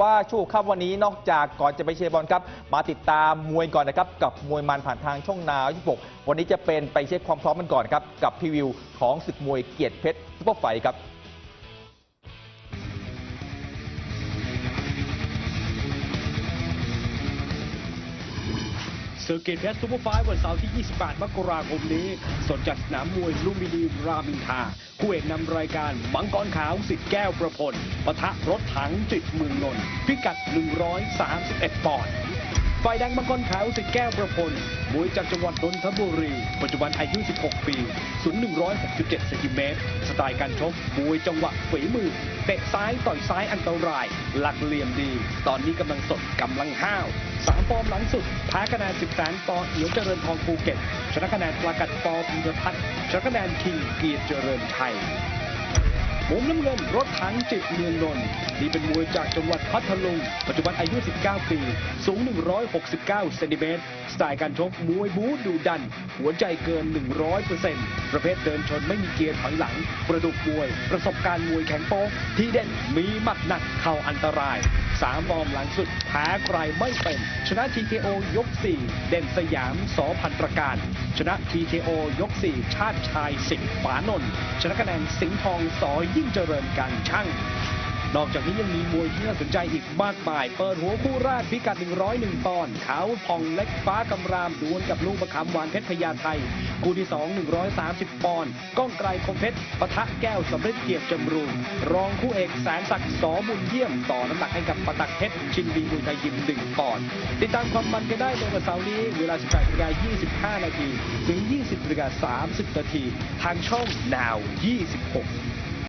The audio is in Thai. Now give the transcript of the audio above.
ว่าช่วงค่ำวันนี้นอกจากก่อนจะไปเชียร์บอลครับ มาติดตามมวยก่อนนะครับ กับมวยมันผ่านทางช่องนาว26 วันนี้จะเป็นไปเช็คความพร้อมกันก่อนครับ กับพรีวิวของศึกมวยเกียรติเพชรซุปเปอร์ไฟครับ เซอร์กิตเพชรซูเปอร์ไฟล์วันเสาร์ที่ 28 มกราคมนี้ สดจากสนามมวยลุมพินีรามอินทราคู่เอกนำรายการมังกรขาวสิทธิ์แก้วประพลปะทะรถถังจิตเมืองนนท์พิกัด 131 ปอนด์ ฝ่ายแดงมังกรขาวสิทธิ์แก้วประพลมวยจากจังหวัดนนทบุรี ปัจจุบันอายุ 16 ปีสูง167เซนติเมตร สไตล์การชกมวยจังหวะฝีมือ เตะซ้ายต่อยซ้ายอันตราย หลักเหลี่ยมดี ตอนนี้กำลังสดกำลังห้าวสามฟอร์มหลังสุดแพ้คะแนนสิบแสนปอเอียวเจริญทองภูเก็ต ชนะคะแนนปลากัดปอพิมพ์พัฒน์ชนะคะแนนคิงเกียรติเจริญชัย มุมน้ำเงินรถถังจิตเมืองนนท์นี่เป็นมวยจากจังหวัดพัทลุง ปัจจุบันอายุ 19 ปี สูง 169 เซนติเมตร สไตล์การชกมวยบู๊ดูดัน หัวใจเกิน 100%ประเภทเดินชนไม่มีเกียร์ถอยหลัง ประดุกมวย ประสบการณ์มวยแข็งโป๊กที่เด่นมีหมัดหนักเข้าอันตรายสามฟอร์มหลังสุดแพ้ใครไม่เป็น ชนะ TKO ยก 4 เด่นสยามสอพันตรการ ชนะ TKO ยก 4 ชาติชายสิงห์ฝานนท์ชนะคะแนนสิงห์ทองสอยิ่งเจริญการช่างนอกจากนี้ยังมีมวยที่น่าสนใจอีกมากมาย เปิดหัวคู่แรกพิกัด 101 ปอนด์ขาวพองเล็กฟ้ากำรามดวลกับลูกประคำหวานเพชรพญาไทย คู่ที่ 2 130 ปอนด์ก้องไกรคมเพชรปะทะแก้วสำเร็จเกียรติจำรูนรองคู่เอกแสนศักดิ์สอบุญเยี่ยม ต่อน้ำหนักให้กับปะตักเพชรชินดีมวยไทยยิม1ปอนด์ติดตามความมันกันได้ในวันเสาร์นี้ เวลา 18นาฬิกา25 นาทีถึง 20นาฬิกา30 นาทีทางช่องนาว 26